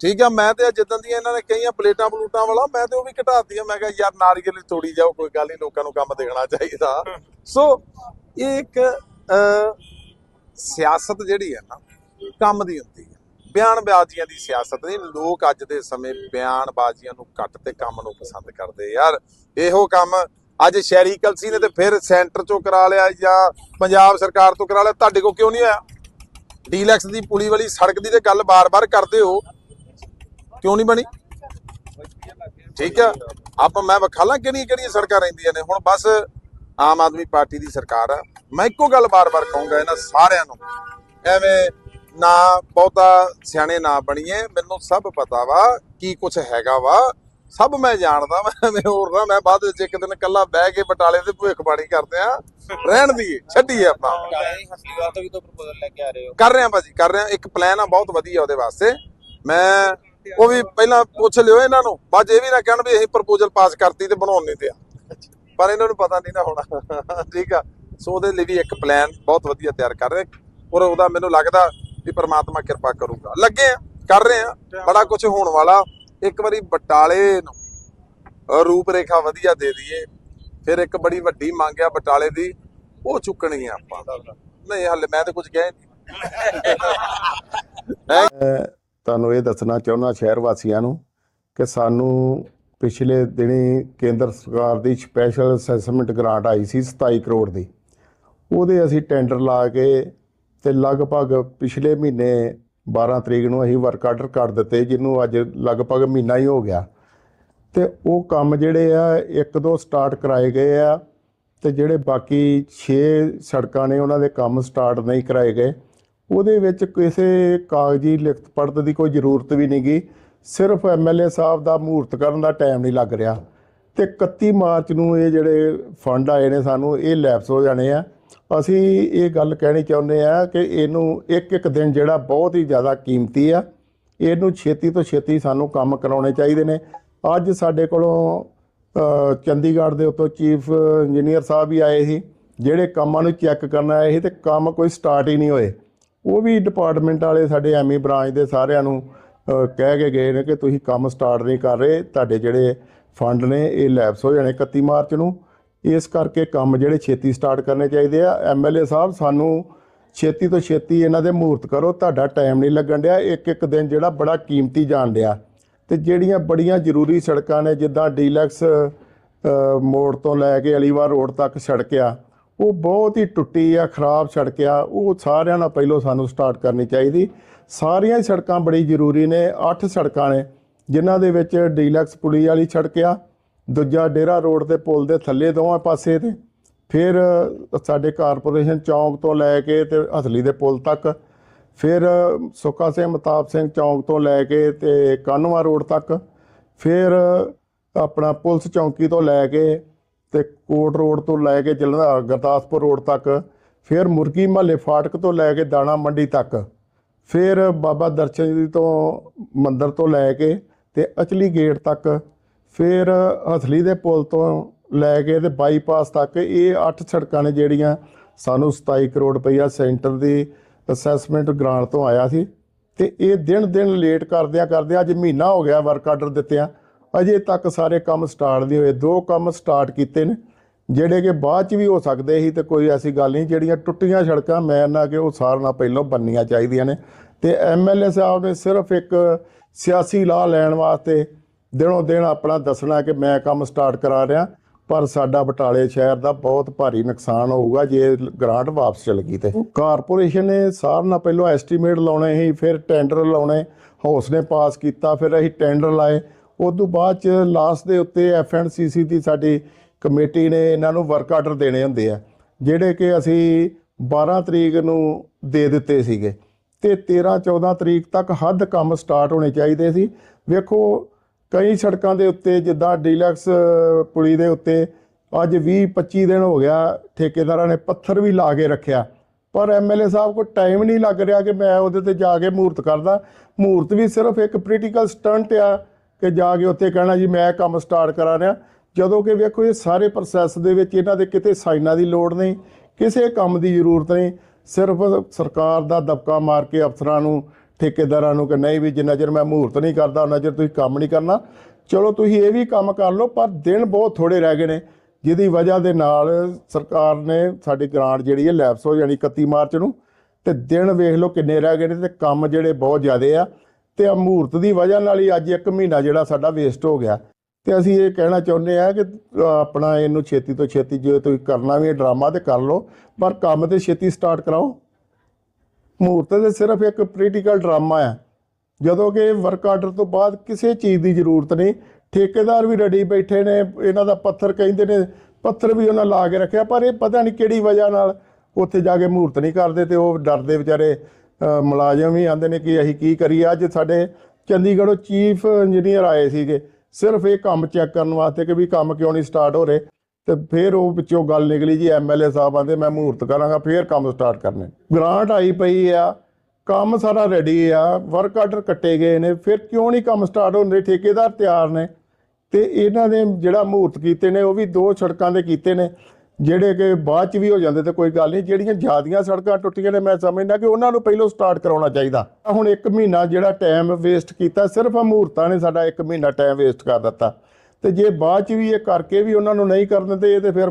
ਠੀਕ ਆ ਮੈਂ ਤੇ ਜਿੱਦਾਂ ਦੀਆਂ ਇਹਨਾਂ ਨੇ ਕਈਆਂ ਪਲੇਟਾਂ ਪਲੂਟਾਂ ਵਾਲਾ, ਮੈਂ ਤੇ ਉਹ ਵੀ ਘਟਾਤੀਆਂ ਮੈਂ ਕਿਹਾ, ਯਾਰ, ਨਾਰੀਅਲ ਹੀ ਤੋੜੀ ਜਾਓ, ਕੋਈ ਗੱਲ ਨਹੀਂ, ਲੋਕਾਂ ਨੂੰ ਕੰਮ ਦੇਣਾ ਚਾਹੀਦਾ। ਸੋ ਇਹ ਇੱਕ ਅਹ, ਸਿਆਸਤ ਜਿਹੜੀ ਹੈ ਨਾ ਕੰਮ ਦੀ ਹੁੰਦੀ ਹੈ। ਬਿਆਨਬਾਜ਼ੀਆਂ ਦੀ ਸਿਆਸਤ ਨਹੀਂ ਲੋਕ ਅੱਜ ਦੇ ਸਮੇਂ ਬਿਆਨਬਾਜ਼ੀਆਂ ਨੂੰ ਕੱਟ ਤੇ ਕੰਮ ਨੂੰ ਪਸੰਦ ਕਰਦੇ ਯਾਰ ਇਹੋ ਕੰਮ ਅੱਜ ਸ਼ਹਿਰੀ ਕਲਸੀ ਨੇ ਤੇ ਫਿਰ ਸੈਂਟਰ ਚੋਂ ਕਰਾ ਲਿਆ ਜਾਂ ਪੰਜਾਬ ਸਰਕਾਰ ਤੋਂ ਕਰਾ ਲਿਆ ਤੁਹਾਡੇ ਕੋਲ ਕਿਉਂ ਨਹੀਂ ਹੋਇਆ ਡੀਲੈਕਸ ਦੀ ਪੁਲੀ ਵਾਲੀ ਸੜਕ ਦੀ ਤੇ ਗੱਲ ਬਾਰ-ਬਾਰ ਕਰਦੇ ਹੋ। ਕਿਉਂ ਨਹੀਂ ਬਣੀ? ਠੀਕ ਆ? ਆਪਾਂ ਮੈਂ ਵਿਖਾਲਾਂ ਕਿਹੜੀਆਂ ਕਿਹੜੀਆਂ ਸੜਕਾਂ ਰਹਿੰਦੀਆਂ ਨੇ। ਹੁਣ ਬਸ ਆਮ ਆਦਮੀ ਪਾਰਟੀ ਦੀ ਸਰਕਾਰ ਆ। ਮੈਂ ਇੱਕੋ ਗੱਲ ਬਾਰ-ਬਾਰ ਕਹੂੰਗਾ ਇਹਨਾਂ ਸਾਰਿਆਂ ਨੂੰ। ਐਵੇਂ ਨਾ ਬਹੁਤਾ ਸਿਆਣੇ ਨਾ ਬਣੀਏ ਮੈਨੂੰ ਸਭ ਪਤਾ ਵਾ ਕੀ ਕੁਝ ਹੈਗਾ ਵਾ। ਸਭ ਮੈਂ ਜਾਣਦਾ ਮੈਂ ਐਵੇਂ ਹੋਰ ਨਾ ਮੈਂ ਬਾਅਦ ਵਿੱਚ ਇੱਕ ਦਿਨ ਇਕੱਲਾ ਬਹਿ ਕੇ ਬਟਾਲੇ ਤੇ ਭੁੱਖਬਾਣੀ ਕਰਦੇ ਆ। ਰਹਿਣ ਦੀ ਛੱਡੀਏ ਆਪਾਂ।
ਹਸਲੀਵਾਲ ਤੋਂ ਵੀ ਤੋਂ ਪ੍ਰਪੋਜ਼ਲ ਲੈ ਕੇ ਆ ਰਹੇ ਹੋ।
ਕਰ ਰਹੇ ਆ ਭਾਜੀ ਕਰ ਰਹੇ ਆ। ਇੱਕ ਪਲਾਨ ਆ ਬਹੁਤ ਵਧੀਆ ਉਹਦੇ ਵਾਸਤੇ। ਮੈਂ ਉਹ ਵੀ ਪਹਿਲਾਂ ਪੁੱਛ ਲਿਓ ਇਹਨਾਂ ਨੂੰ। ਬਾਅਦ ਇਹ ਵੀ ਨਾ ਕਹਿਣ ਵੀ ਅਸੀਂ ਪ੍ਰਪੋਜ਼ਲ ਪਾਸ ਕਰਤੀ ਤੇ ਬਣਾਉਣ ਨਹੀਂ ਦਿਆ। ਪਰ ਇਹਨਾਂ ਨੂੰ ਪਤਾ ਨਹੀਂ ਨਾ ਹੋਣਾ। ਠੀਕ ਆ? ਸੋ ਉਹਦੇ ਲਈ ਵੀ ਇੱਕ ਪਲਾਨ ਬਹੁਤ ਵਧੀਆ ਤਿਆਰ ਕਰ ਰਹੇ। ਔਰ ਉਹਦਾ ਮੈਨੂੰ ਲੱਗਦਾ ਵੀ ਪ੍ਰਮਾਤਮਾ ਕਿਰਪਾ ਕਰੂਗਾ। ਲੱਗੇ ਆ ਕਰ ਰਹੇ ਆ। ਬੜਾ ਕੁਝ ਹੋਣ ਵਾਲਾ। ਇੱਕ ਵਾਰੀ ਬਟਾਲੇ ਨੂੰ ਰੂਪ ਰੇਖਾ ਵਧੀਆ ਦੇ ਦਈਏ। ਫਿਰ ਇੱਕ ਬੜੀ ਵੱਡੀ ਮੰਗ ਆ ਬਟਾਲੇ ਦੀ। ਉਹ ਚੁੱਕਣੀ ਆ ਆਪਾਂ। ਨਹੀਂ ਹਲੇ ਮੈਂ ਤਾਂ ਕੁਝ ਕਿਹਾ ਨਹੀਂ।
ਤੁਹਾਨੂੰ ਇਹ ਦੱਸਣਾ ਚਾਹੁੰਦਾ ਸ਼ਹਿਰ ਵਾਸੀਆਂ ਨੂੰ ਕਿ ਸਾਨੂੰ ਪਿਛਲੇ ਦਿਨੀ ਕੇਂਦਰ ਸਰਕਾਰ ਦੀ ਸਪੈਸ਼ਲ ਅਸੈਸਮੈਂਟ ਗ੍ਰਾਂਟ ਆਈ ਸੀ 27 ਕਰੋੜ ਦੀ। ਉਹਦੇ ਅਸੀਂ ਟੈਂਡਰ ਲਾ ਕੇ ਤੇ ਲਗਭਗ ਪਿਛਲੇ ਮਹੀਨੇ 12 ਤਰੀਕ ਨੂੰ ਅਸੀਂ ਵਰਕ ਆਰਡਰ ਕਰ ਦਿੱਤੇ, ਜਿਹਨੂੰ ਅੱਜ ਲਗਭਗ ਮਹੀਨਾ ਹੀ ਹੋ ਗਿਆ। ਤੇ ਉਹ ਕੰਮ ਜਿਹੜੇ ਆ, ਇੱਕ ਦੋ ਸਟਾਰਟ ਕਰਾਏ ਗਏ ਆ ਤੇ ਜਿਹੜੇ ਬਾਕੀ 6 ਸੜਕਾਂ ਨੇ ਉਹਨਾਂ ਦੇ ਕੰਮ ਸਟਾਰਟ ਨਹੀਂ ਕਰਾਏ ਗਏ। ਉਹਦੇ ਵਿੱਚ ਕਿਸੇ ਕਾਗਜ਼ੀ ਲਿਖਤ ਪੜਤ ਦੀ ਕੋਈ ਜ਼ਰੂਰਤ ਵੀ ਨਹੀਂ ਗਈ ਸਿਰਫ ਐਮਐਲਏ ਸਾਹਿਬ ਦਾ ਮਹੂਰਤ ਕਰਨ ਦਾ ਟਾਈਮ ਨਹੀਂ ਲੱਗ ਰਿਹਾ। ਤੇ 31 ਮਾਰਚ ਨੂੰ ਇਹ ਜਿਹੜੇ ਫੰਡ ਆਏ ਨੇ ਸਾਨੂੰ, ਇਹ ਲੈਪਸ ਹੋ ਜਾਣੇ ਆ। ਅਸੀਂ ਇਹ ਗੱਲ ਕਹਿਣੀ ਚਾਹੁੰਦੇ ਆ ਕਿ ਇਹਨੂੰ ਇੱਕ ਇੱਕ ਦਿਨ ਜਿਹੜਾ ਬਹੁਤ ਹੀ ਜ਼ਿਆਦਾ ਕੀਮਤੀ ਆ, ਇਹਨੂੰ ਛੇਤੀ ਤੋਂ ਛੇਤੀ ਸਾਨੂੰ ਕੰਮ ਕਰਾਉਣੇ ਚਾਹੀਦੇ ਨੇ। ਅੱਜ ਸਾਡੇ ਕੋਲੋਂ ਚੰਡੀਗੜ੍ਹ ਦੇ ਉੱਤੋਂ ਚੀਫ ਇੰਜੀਨੀਅਰ ਸਾਹਿਬ ਵੀ ਆਏ ਸੀ, ਜਿਹੜੇ ਕੰਮਾਂ ਨੂੰ ਚੈੱਕ ਕਰਨ ਆਏ ਸੀ ਤੇ ਕੰਮ ਕੋਈ ਸਟਾਰਟ ਹੀ ਨਹੀਂ ਹੋਏ। ਉਹ ਵੀ ਡਿਪਾਰਟਮੈਂਟ ਵਾਲੇ ਸਾਡੇ ਐਮਈ ਬ੍ਰਾਂਚ ਦੇ ਸਾਰਿਆਂ ਨੂੰ ਕਹਿ ਕੇ ਗਏ ਨੇ ਕਿ ਤੁਸੀਂ ਕੰਮ ਸਟਾਰਟ ਨਹੀਂ ਕਰ ਰਹੇ, ਤੁਹਾਡੇ ਜਿਹੜੇ ਫੰਡ ਨੇ ਇਹ ਲੈਪਸ ਹੋ ਜਾਣੇ 31 ਮਾਰਚ ਨੂੰ। ਇਸ ਕਰਕੇ ਕੰਮ ਜਿਹੜੇ ਛੇਤੀ ਸਟਾਰਟ ਕਰਨੇ ਚਾਹੀਦੇ ਆ। ਐਮਐਲਏ ਸਾਹਿਬ, ਸਾਨੂੰ ਛੇਤੀ ਤੋਂ ਛੇਤੀ ਇਹਨਾਂ ਦੇ ਮਹੂਰਤ ਕਰੋ, ਤੁਹਾਡਾ ਟਾਈਮ ਨਹੀਂ ਲੱਗਣ ਡਿਆ। ਇੱਕ ਇੱਕ ਦਿਨ ਜਿਹੜਾ ਬੜਾ ਕੀਮਤੀ ਜਾਣ ਡਿਆ। ਤੇ ਜਿਹੜੀਆਂ ਬੜੀਆਂ ਜ਼ਰੂਰੀ ਸੜਕਾਂ ਨੇ, ਜਿੱਦਾਂ ਡੀਲੈਕਸ ਮੋੜ ਤੋਂ ਲੈ ਕੇ ਅਲੀਵਾਰ ਰੋਡ ਤੱਕ ਸੜਕ ਆ, ਉਹ ਬਹੁਤ ਹੀ ਟੁੱਟੀ ਆ, ਖਰਾਬ ਸੜਕ ਆ। ਉਹ ਸਾਰਿਆਂ ਨਾਲ ਪਹਿਲਾਂ ਸਾਨੂੰ ਸਟਾਰਟ ਕਰਨੀ ਚਾਹੀਦੀ। ਸਾਰੀਆਂ ਹੀ ਸੜਕਾਂ ਬੜੀ ਜ਼ਰੂਰੀ ਨੇ 8 ਸੜਕਾਂ ਨੇ, ਜਿਨ੍ਹਾਂ ਦੇ ਵਿੱਚ ਡੀਲੈਕਸ ਪੁਲੀ ਵਾਲੀ ਸੜਕ ਆ, ਦੂਜਾ ਡੇਰਾ ਰੋਡ ਤੇ ਪੁਲ ਦੇ ਥੱਲੇ ਦੋਵਾਂ ਪਾਸੇ ਤੇ, ਫਿਰ ਸਾਡੇ ਕਾਰਪੋਰੇਸ਼ਨ ਚੌਂਕ ਤੋਂ ਲੈ ਕੇ ਤੇ ਹਥਲੀ ਦੇ ਪੁਲ ਤੱਕ, ਫਿਰ ਸੁੱਖਾ ਸਿੰਘ, ਮਤਾਬ ਸਿੰਘ ਚੌਂਕ ਤੋਂ ਲੈ ਕੇ ਤੇ ਕਾਨਵਾ ਰੋਡ ਤੱਕ, ਫਿਰ ਆਪਣਾ ਪੁਲਿਸ ਚੌਂਕੀ ਤੋਂ ਲੈ ਕੇ ਤੇ ਕੋਟ ਰੋਡ ਤੋਂ ਲੈ ਕੇ ਜਲੰਧਰ, ਗੁਰਦਾਸਪੁਰ ਰੋਡ ਤੱਕ, ਫਿਰ ਮੁਰਗੀ ਮਹੱਲੇ ਫਾਟਕ ਤੋਂ ਲੈ ਕੇ ਦਾਣਾ ਮੰਡੀ ਤੱਕ। ਫਿਰ ਬਾਬਾ ਦਰਸ਼ਨ ਜੀ ਤੋਂ ਮੰਦਿਰ ਤੋਂ ਲੈ ਕੇ ਤੇ ਅਚਲੀ ਗੇਟ ਤੱਕ, ਫਿਰ ਹਥਲੀ ਦੇ ਪੁਲ ਤੋਂ ਲੈ ਕੇ ਤੇ ਬਾਈਪਾਸ ਤੱਕ, ਇਹ 8 ਸੜਕਾਂ ਨੇ ਜਿਹੜੀਆਂ ਸਾਨੂੰ 27 ਕਰੋੜ ਰੁਪਈਆ ਸੈਂਟਰ ਦੀ ਅਸੈਸਮੈਂਟ ਗ੍ਰਾਂਟ ਤੋਂ ਆਇਆ ਸੀ। ਤੇ ਇਹ ਦਿਨ ਦਿਨ ਲੇਟ ਕਰਦਿਆਂ ਕਰਦਿਆਂ ਅੱਜ ਮਹੀਨਾ ਹੋ ਗਿਆ ਵਰਕ ਆਰਡਰ ਦਿੱਤਿਆਂ, ਅਜੇ ਤੱਕ ਸਾਰੇ ਕੰਮ ਸਟਾਰਟ ਨਹੀਂ ਹੋਏ। ਦੋ ਕੰਮ ਸਟਾਰਟ ਕੀਤੇ ਨੇ। ਜਿਹੜੇ ਕਿ ਬਾਅਦ ਚ ਵੀ ਹੋ ਸਕਦੇ ਸੀ ਤੇ ਕੋਈ ਐਸੀ ਗੱਲ ਨਹੀਂ, ਜਿਹੜੀਆਂ ਟੁੱਟੀਆਂ ਸੜਕਾਂ ਮੈਂ ਨਾ ਕਿ ਉਹ ਸਾਰਿਆਂ ਨਾਲ ਪਹਿਲਾਂ ਬੰਨੀਆਂ ਚਾਹੀਦੀਆਂ ਨੇ। ਤੇ ਐਮਐਲਏ ਸਾਹਿਬ ਨੇ ਸਿਰਫ ਇੱਕ ਸਿਆਸੀ ਲਾਹ ਲੈਣ ਵਾਸਤੇ ਦਿਨੋਂ ਦਿਨ ਆਪਣਾ ਦੱਸਣਾ ਕਿ ਮੈਂ ਕੰਮ ਸਟਾਰਟ ਕਰਾ ਰਿਹਾ, ਪਰ ਸਾਡਾ ਬਟਾਲੇ ਸ਼ਹਿਰ ਦਾ ਬਹੁਤ ਭਾਰੀ ਨੁਕਸਾਨ ਹੋਊਗਾ ਜੇ ਗ੍ਰਾਂਟ ਵਾਪਸ ਚਲ ਗਈ ਤੇ। ਕਾਰਪੋਰੇਸ਼ਨ ਨੇ ਸਾਰਿਆਂ ਨਾਲ ਪਹਿਲਾਂ ਐਸਟੀਮੇਟ ਲਾਉਣੇ ਸੀ, ਫਿਰ ਟੈਂਡਰ ਲਾਉਣੇ ਹਾਊਸ ਨੇ ਪਾਸ ਕੀਤਾ, ਫਿਰ ਅਸੀਂ ਟੈਂਡਰ ਲਾਏ। ਉਸ ਤੋਂ ਬਾਅਦ ਚ ਲਾਸਟ ਦੇ ਉੱਤੇ ਐਫਐਨਸੀਸੀ ਦੀ ਸਾਡੀ ਕਮੇਟੀ ਨੇ ਇਹਨਾਂ ਨੂੰ ਵਰਕ ਆਰਡਰ ਦੇਣੇ ਹੁੰਦੇ ਆ, ਜਿਹੜੇ ਕਿ ਅਸੀਂ 12 ਤਰੀਕ ਨੂੰ ਦੇ ਦਿੱਤੇ ਸੀਗੇ ਤੇ 13 14 ਤਰੀਕ ਤੱਕ ਹੱਦ ਕੰਮ ਸਟਾਰਟ ਹੋਣੇ ਚਾਹੀਦੇ ਸੀ। ਵੇਖੋ, ਕਈ ਸੜਕਾਂ ਦੇ ਉੱਤੇ ਜਿੱਦਾਂ ਡੀਲੈਕਸ ਪੁਲੀ ਦੇ ਉੱਤੇ ਅੱਜ 20 25 ਦਿਨ ਹੋ ਗਿਆ, ਠੇਕੇਦਾਰਾਂ ਨੇ ਪੱਥਰ ਵੀ ਲਾ ਕੇ ਰੱਖਿਆ। ਪਰ ਐਮਐਲਏ ਸਾਹਿਬ ਕੋਲ ਟਾਈਮ ਨਹੀਂ ਲੱਗ ਰਿਹਾ ਕਿ ਮੈਂ ਉਹਦੇ ਤੇ ਜਾ ਕੇ ਮੂਰਤ ਕਰਦਾ। ਮੂਰਤ ਵੀ ਸਿਰਫ ਇੱਕ ਪੋਲੀਟੀਕਲ ਸਟੰਟ ਆ ਕਿ ਜਾ ਕੇ ਉੱਥੇ ਕਹਿਣਾ ਜੀ, ਮੈਂ ਕੰਮ ਸਟਾਰਟ ਕਰਾ ਰਿਹਾ। ਜਦੋਂ ਕਿ ਵੇਖੋ ਇਹ ਸਾਰੇ ਪ੍ਰੋਸੈਸ ਦੇ ਵਿੱਚ ਇਹਨਾਂ ਦੇ ਕਿਤੇ ਸਾਈਨਾਂ ਦੀ ਲੋੜ ਨਹੀਂ, ਕਿਸੇ ਕੰਮ ਦੀ ਜ਼ਰੂਰਤ ਨਹੀਂ, ਸਿਰਫ ਸਰਕਾਰ ਦਾ ਦਬਕਾ ਮਾਰ ਕੇ ਅਫਸਰਾਂ ਨੂੰ, ਠੇਕੇਦਾਰਾਂ ਨੂੰ ਕਿ ਨਹੀਂ ਵੀ ਜਿੰਨਾ ਚਿਰ ਮੈਂ ਮਹੂਰਤ ਨਹੀਂ ਕਰਦਾ, ਉਹਨਾਂ ਚਿਰ ਤੁਸੀਂ ਕੰਮ ਨਹੀਂ ਕਰਨਾ। ਚਲੋ ਤੁਸੀਂ ਇਹ ਵੀ ਕੰਮ ਕਰ ਲਓ, ਪਰ ਦਿਨ ਬਹੁਤ ਥੋੜੇ ਰਹਿ ਗਏ ਨੇ, ਜਿਹਦੀ ਵਜ੍ਹਾ ਦੇ ਨਾਲ ਸਰਕਾਰ ਨੇ ਸਾਡੀ ਗ੍ਰਾਂਟ ਜਿਹੜੀ ਹੈ ਲੈਪਸ ਹੋ ਜਾਣੀ 31 ਮਾਰਚ ਨੂੰ। ਤੇ ਦਿਨ ਵੇਖ ਲਓ ਕਿੰਨੇ ਰਹਿ ਗਏ ਨੇ ਤੇ ਕੰਮ ਜਿਹੜੇ ਬਹੁਤ ਜ਼ਿਆਦੇ ਆ। ਤੇ ਮਹੂਰਤ ਦੀ ਵਜ੍ਹਾ ਨਾਲ ਹੀ ਅੱਜ ਇੱਕ ਮਹੀਨਾ ਜਿਹੜਾ ਸਾਡਾ ਵੇਸਟ ਹੋ ਗਿਆ। ਤੇ ਅਸੀਂ ਇਹ ਕਹਿਣਾ ਚਾਹੁੰਦੇ ਆ ਕਿ ਆਪਣਾ ਇਹਨੂੰ ਛੇਤੀ ਤੋਂ ਛੇਤੀ ਜੇ ਤੁਸੀਂ ਕਰਨਾ ਵੀ ਹੈ ਡਰਾਮਾ ਤੇ ਕਰ ਲਓ, ਪਰ ਕੰਮ ਤੇ ਛੇਤੀ ਸਟਾਰਟ ਕਰਾਓ। ਮਹੂਰਤ ਦੇ ਸਿਰਫ ਇੱਕ ਪੋਲੀਟੀਕਲ ਡਰਾਮਾ ਹੈ। ਜਦੋਂ ਕਿ ਵਰਕ ਆਰਡਰ ਤੋਂ ਬਾਅਦ ਕਿਸੇ ਚੀਜ਼ ਦੀ ਜ਼ਰੂਰਤ ਨਹੀਂ, ਠੇਕੇਦਾਰ ਵੀ ਰੈਡੀ ਬੈਠੇ ਨੇ, ਇਹਨਾਂ ਦਾ ਪੱਥਰ ਕਹਿੰਦੇ ਨੇ, ਪੱਥਰ ਵੀ ਉਹਨਾਂ ਲਾ ਕੇ ਰੱਖਿਆ, ਪਰ ਇਹ ਪਤਾ ਨਹੀਂ ਕਿਹੜੀ ਵਜ੍ਹਾ ਨਾਲ ਉੱਥੇ ਜਾ ਕੇ ਮਹੂਰਤ ਨਹੀਂ ਕਰਦੇ ਤੇ ਉਹ ਡਰਦੇ ਵਿਚਾਰੇ ਮੁਲਾਜ਼ਮ ਵੀ ਆਂਦੇ ਨੇ ਕਿ ਅਸੀਂ ਕੀ ਕਰੀਏ। ਅੱਜ ਸਾਡੇ ਚੰਡੀਗੜ੍ਹੋਂ ਚੀਫ ਇੰਜੀਨੀਅਰ ਆਏ ਸੀਗੇ। ਸਿਰਫ ਇਹ ਕੰਮ ਚੈੱਕ ਕਰਨ ਵਾਸਤੇ ਕਿ ਵੀ ਕੰਮ ਕਿਉਂ ਨਹੀਂ ਸਟਾਰਟ ਹੋ ਰਹੇ। ਤੇ ਫਿਰ ਉਹ ਵਿੱਚੋਂ ਗੱਲ ਨਿਕਲੀ ਜੀ ਐਮਐਲਏ ਸਾਹਿਬ ਆਂਦੇ, ਮੈਂ ਮਹੂਰਤ ਕਰਾਂਗਾ, ਫਿਰ ਕੰਮ ਸਟਾਰਟ ਕਰਨੇ। ਗ੍ਰਾਂਟ ਆਈ ਪਈ ਆ, ਕੰਮ ਸਾਰਾ ਰੈਡੀ ਆ ਵਰਕ ਆਰਡਰ ਕੱਟੇ ਗਏ ਨੇ, ਫਿਰ ਕਿਉਂ ਨਹੀਂ ਕੰਮ ਸਟਾਰਟ ਹੁੰਦੇ? ਠੇਕੇਦਾਰ ਤਿਆਰ ਨੇ। ਤੇ ਇਹਨਾਂ ਨੇ ਜਿਹੜਾ ਮਹੂਰਤ ਕੀਤੇ ਨੇ, ਉਹ ਵੀ ਦੋ ਸੜਕਾਂ ਦੇ ਕੀਤੇ ਨੇ। ਜਿਹੜੇ ਕਿ ਬਾਅਦ ਚ ਵੀ ਹੋ ਜਾਂਦੇ ਤੇ ਕੋਈ ਗੱਲ ਨਹੀਂ, ਜਿਹੜੀਆਂ ਜ਼ਿਆਦੀਆਂ ਸੜਕਾਂ ਟੁੱਟੀਆਂ ਨੇ, ਮੈਂ ਸਮਝਦਾ ਕਿ ਉਹਨਾਂ ਨੂੰ ਪਹਿਲਾਂ ਸਟਾਰਟ ਕਰਾਉਣਾ ਚਾਹੀਦਾ। ਹੁਣ ਇੱਕ ਮਹੀਨਾ ਜਿਹੜਾ ਟਾਈਮ ਵੇਸਟ ਕੀਤਾ, ਸਿਰਫ ਆਹ ਮਹੂਰਤਾਂ ਨੇ ਸਾਡਾ ਇੱਕ ਮਹੀਨਾ ਟਾਈਮ ਵੇਸਟ ਕਰ ਦਿੱਤਾ। ਤੇ ਜੇ ਬਾਅਦ ਚ ਵੀ ਇਹ ਕਰਕੇ ਵੀ ਉਹਨਾਂ ਨੂੰ ਨਹੀਂ ਕਰਨ ਦਿੰਦੇ, ਇਹ ਤੇ ਫਿਰ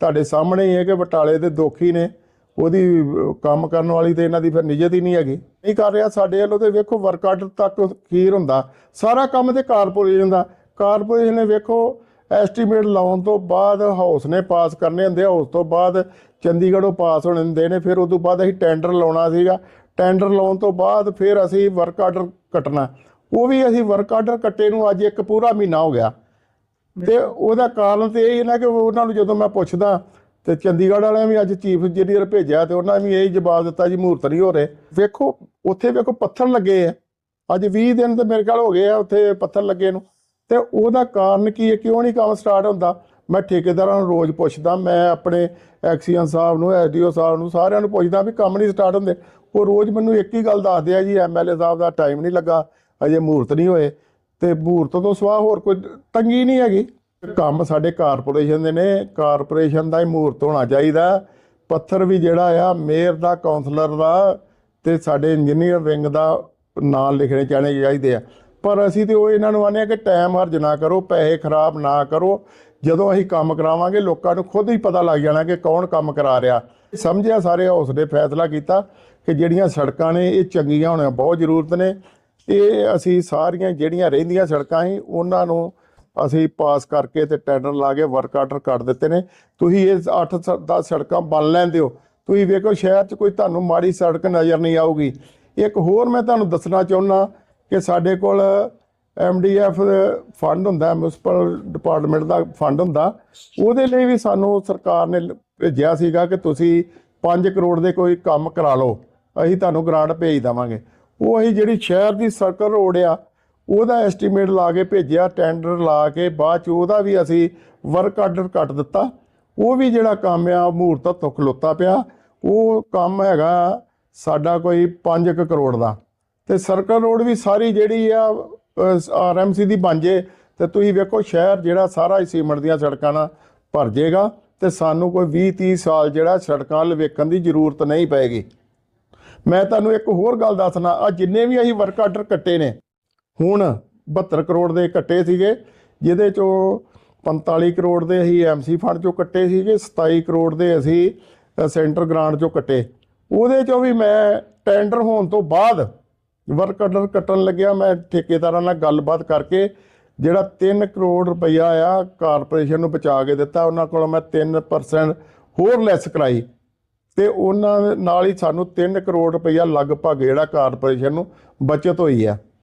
ਤੁਹਾਡੇ ਸਾਹਮਣੇ ਹੀ ਹੈ ਕਿ ਬਟਾਲੇ ਦੇ ਦੋਖੀ ਨੇ। ਉਹਦੀ ਕੰਮ ਕਰਨ ਵਾਲੀ ਤੇ ਇਹਨਾਂ ਦੀ ਫਿਰ ਨਿਜਤ ਹੀ ਨਹੀਂ ਹੈਗੀ। ਨਹੀਂ ਕਰ ਰਿਹਾ ਸਾਡੇ ਵੱਲੋਂ ਤੇ ਵੇਖੋ ਵਰਕ ਆਰਡਰ ਤੱਕ ਖੀਰ ਹੁੰਦਾ। ਸਾਰਾ ਕੰਮ ਤੇ ਕਾਰਪੋਰੇਸ਼ਨ ਦਾ। ਕਾਰਪੋਰੇਸ਼ਨ ਨੇ ਵੇਖੋ ਐਸਟੀਮੇਟ ਲਾਉਣ ਤੋਂ ਬਾਅਦ ਹਾਊਸ ਨੇ ਪਾਸ ਕਰਨੇ ਹੁੰਦੇ ਆ, ਉਸ ਤੋਂ ਬਾਅਦ ਚੰਡੀਗੜ੍ਹੋਂ ਪਾਸ ਹੋਣੇ ਹੁੰਦੇ ਨੇ, ਫਿਰ ਉਸ ਤੋਂ ਬਾਅਦ ਅਸੀਂ ਟੈਂਡਰ ਲਾਉਣਾ ਸੀਗਾ। ਟੈਂਡਰ ਲਾਉਣ ਤੋਂ ਬਾਅਦ ਫਿਰ ਅਸੀਂ ਵਰਕ ਆਰਡਰ ਕੱਟਣਾ। ਉਹ ਵੀ ਅਸੀਂ ਵਰਕ ਆਰਡਰ ਕੱਟੇ ਨੂੰ ਅੱਜ ਇੱਕ ਪੂਰਾ ਮਹੀਨਾ ਹੋ ਗਿਆ। ਤੇ ਉਹਦਾ ਕਾਰਨ ਤੇ ਇਹ ਨਾ ਕਿ ਉਹਨਾਂ ਨੂੰ ਜਦੋਂ ਮੈਂ ਪੁੱਛਦਾ, ਤੇ ਚੰਡੀਗੜ੍ਹ ਵਾਲਿਆਂ ਵੀ ਅੱਜ ਚੀਫ ਇੰਜੀਨੀਅਰ ਭੇਜਿਆ ਤੇ ਉਹਨਾਂ ਵੀ ਇਹ ਜਵਾਬ ਦਿੱਤਾ, ਜੀ ਮਹੂਰਤ ਨਹੀਂ ਹੋ ਰਹੇ। ਵੇਖੋ, ਉੱਥੇ ਵੇਖੋ ਪੱਥਰ ਲੱਗੇ ਆ। ਅੱਜ 20 ਦਿਨ ਤੇ ਮੇਰੇ ਖਿਆਲ ਹੋ ਗਏ ਆ ਉੱਥੇ ਪੱਥਰ ਲੱਗੇ ਨੂੰ। ਤੇ ਉਹਦਾ ਕਾਰਨ ਕੀ ਹੈ? ਕਿਉਂ ਨਹੀਂ ਕੰਮ ਸਟਾਰਟ ਹੁੰਦਾ? ਮੈਂ ਠੇਕੇਦਾਰਾਂ ਨੂੰ ਰੋਜ਼ ਪੁੱਛਦਾ, ਮੈਂ ਆਪਣੇ ਐਕਸੀਅਨ ਸਾਹਿਬ ਨੂੰ, ਐਸਡੀਓ ਸਾਹਿਬ ਨੂੰ, ਸਾਰਿਆਂ ਨੂੰ ਪੁੱਛਦਾ ਵੀ ਕੰਮ ਨਹੀਂ ਸਟਾਰਟ ਹੁੰਦੇ। ਉਹ ਰੋਜ਼ ਮੈਨੂੰ ਇੱਕ ਹੀ ਗੱਲ ਦੱਸਦੇ ਆ ਜੀ ਐਮਐਲਏ ਸਾਹਿਬ ਦਾ ਟਾਈਮ ਨਹੀਂ ਲੱਗਾ, ਅਜੇ ਮਹੂਰਤ ਨਹੀਂ ਹੋਏ। ਤੇ ਮਹੂਰਤ ਤੋਂ ਸਿਵਾ ਹੋਰ ਕੋਈ ਤੰਗੀ ਨਹੀਂ ਹੈਗੀ। ਕੰਮ ਸਾਡੇ ਕਾਰਪੋਰੇਸ਼ਨ ਦੇ ਨੇ, ਕਾਰਪੋਰੇਸ਼ਨ ਦਾ ਹੀ ਮਹੂਰਤ ਹੋਣਾ ਚਾਹੀਦਾ। ਪੱਥਰ ਵੀ ਜਿਹੜਾ ਆ, ਮੇਅਰ ਦਾ ਕਾਉਂਸਲਰ ਦਾ ਤੇ ਸਾਡੇ ਇੰਜੀਨੀਅਰ ਵਿੰਗ ਦਾ ਨਾਂ ਲਿਖਣੇ ਚਾਹਣੇ ਚਾਹੀਦੇ ਆ। ਪਰ ਅਸੀਂ ਤੇ ਉਹ ਇਹਨਾਂ ਨੂੰ ਆਨੇ ਆ ਕਿ ਟਾਈਮ ਹਰਜ ਨਾ ਕਰੋ, ਪੈਸੇ ਖਰਾਬ ਨਾ ਕਰੋ। ਜਦੋਂ ਅਸੀਂ ਕੰਮ ਕਰਾਵਾਂਗੇ, ਲੋਕਾਂ ਨੂੰ ਖੁਦ ਹੀ ਪਤਾ ਲੱਗ ਜਾਣਾ ਕਿ ਕੌਣ ਕੰਮ ਕਰਾ ਰਿਹਾ। ਸਮਝਿਆ ਸਾਰੇ ਹਾਊਸ ਨੇ ਫੈਸਲਾ ਕੀਤਾ ਕਿ ਜਿਹੜੀਆਂ ਸੜਕਾਂ ਨੇ, ਇਹ ਚੰਗੀਆਂ ਹੋਣੀਆਂ, ਬਹੁਤ ਜ਼ਰੂਰਤ ਨੇ। ਇਹ ਅਸੀਂ ਸਾਰੀਆਂ ਜਿਹੜੀਆਂ ਰਹਿੰਦੀਆਂ ਸੜਕਾਂ ਸੀ, ਉਹਨਾਂ ਨੂੰ ਅਸੀਂ ਪਾਸ ਕਰਕੇ ਤੇ ਟੈਂਡਰ ਲਾ ਕੇ ਵਰਕ ਆਰਡਰ ਕੱਢ ਦਿੱਤੇ ਨੇ। ਤੁਸੀਂ ਇਹ 8 10 ਸੜਕਾਂ ਬਣ ਲੈਂਦੇ ਹੋ। ਤੁਸੀਂ ਵੇਖੋ, ਸ਼ਹਿਰ 'ਚ ਕੋਈ ਤੁਹਾਨੂੰ ਮਾੜੀ ਸੜਕ ਨਜ਼ਰ ਨਹੀਂ ਆਊਗੀ। ਇੱਕ ਹੋਰ ਮੈਂ ਤੁਹਾਨੂੰ ਦੱਸਣਾ ਚਾਹੁੰਦਾ ਕਿ ਸਾਡੇ ਕੋਲ ਐਮਡੀਐਫ ਫੰਡ ਹੁੰਦਾ ਮਿਊਨਿਸਪਲ ਡਿਪਾਰਟਮੈਂਟ ਦਾ ਫੰਡ ਹੁੰਦਾ, ਉਹਦੇ ਲਈ ਵੀ ਸਾਨੂੰ ਸਰਕਾਰ ਨੇ ਲ- ਭੇਜਿਆ ਸੀਗਾ ਕਿ ਤੁਸੀਂ 5 ਕਰੋੜ ਦੇ ਕੋਈ ਕੰਮ ਕਰਾ ਲਓ, ਅਸੀਂ ਤੁਹਾਨੂੰ ਗ੍ਰਾਂਟ ਭੇਜ ਦੇਵਾਂਗੇ। ਉਹ ਅਸੀਂ ਜਿਹੜੀ ਸ਼ਹਿਰ ਦੀ ਸਰਕਲ ਰੋਡ ਆ, ਉਹਦਾ ਐਸਟੀਮੇਟ ਲਾ ਕੇ ਭੇਜਿਆ ਟੈਂਡਰ ਲਾ ਕੇ, ਬਾਅਦ ਚ ਉਹਦਾ ਵੀ ਅਸੀਂ ਵਰਕ ਆਰਡਰ ਕੱਟ ਦਿੱਤਾ। ਉਹ ਵੀ ਜਿਹੜਾ ਕੰਮ ਆ ਮਹੂਰਤ ਤੋਂ ਖਲੋਤਾ ਪਿਆ। ਉਹ ਕੰਮ ਹੈਗਾ ਸਾਡਾ ਕੋਈ 5 ਕਰੋੜ ਦਾ। ਤੇ ਸਰਕਲ ਰੋਡ ਵੀ ਸਾਰੀ ਜਿਹੜੀ ਆ ਆਰਐਮਸੀ ਦੀ ਬਣ ਜੇ, ਤੇ ਤੁਸੀਂ ਵੇਖੋ ਸ਼ਹਿਰ ਜਿਹੜਾ ਸਾਰਾ ਹੀ ਸੀਮੈਂਟ ਦੀਆਂ ਸੜਕਾਂ ਨਾਲ ਭਰ ਜਾਏਗਾ ਤੇ ਸਾਨੂੰ ਕੋਈ 20 30 ਸਾਲ ਜਿਹੜਾ ਸੜਕਾਂ ਲਵੇਕਣ ਦੀ ਜ਼ਰੂਰਤ ਨਹੀਂ ਪਏਗੀ। ਮੈਂ ਤੁਹਾਨੂੰ ਇੱਕ ਹੋਰ ਗੱਲ ਦੱਸਣਾ ਆ ਜਿੰਨੇ ਵੀ ਅਸੀਂ ਵਰਕ ਆਰਡਰ ਕੱਟੇ ਨੇ, ਹੁਣ 72 ਕਰੋੜ ਦੇ ਕੱਟੇ ਸੀਗੇ, ਜਿਹਦੇ ਚੋਂ 45 ਕਰੋੜ ਦੇ ਅਸੀਂ ਐਮਸੀ ਫੰਡ ਚੋਂ ਕੱਟੇ ਸੀਗੇ 27 ਕਰੋੜ ਦੇ ਅਸੀਂ ਸੈਂਟਰ ਗ੍ਰਾਂਟ ਚੋਂ ਕੱਟੇ। ਉਹਦੇ ਚੋਂ ਵੀ ਮੈਂ ਟੈਂਡਰ ਹੋਣ ਤੋਂ ਬਾਅਦ ਵਰਕ ਆਰਡਰ ਕੱਟਣ ਲੱਗਿਆ। ਮੈਂ ਠੇਕੇਦਾਰਾਂ ਨਾਲ ਗੱਲਬਾਤ ਕਰਕੇ ਜਿਹੜਾ 3 ਕਰੋੜ ਰੁਪਈਆ ਆ ਕਾਰਪੋਰੇਸ਼ਨ ਨੂੰ ਬਚਾ ਕੇ ਦਿੱਤਾ। ਉਹਨਾਂ ਕੋਲੋਂ ਮੈਂ 3% ਹੋਰ ਲੈਸ ਕਰਾਈ। ਤੇ ਉਹਨਾਂ ਨਾਲ ਹੀ ਸਾਨੂੰ 3 ਕਰੋੜ ਰੁਪਈਆ ਲਗਭਗ ਜਿਹੜਾ ਕਾਰਪੋਰੇਸ਼ਨ ਨੂੰ ਬਚਤ ਹੋਈ ਆ।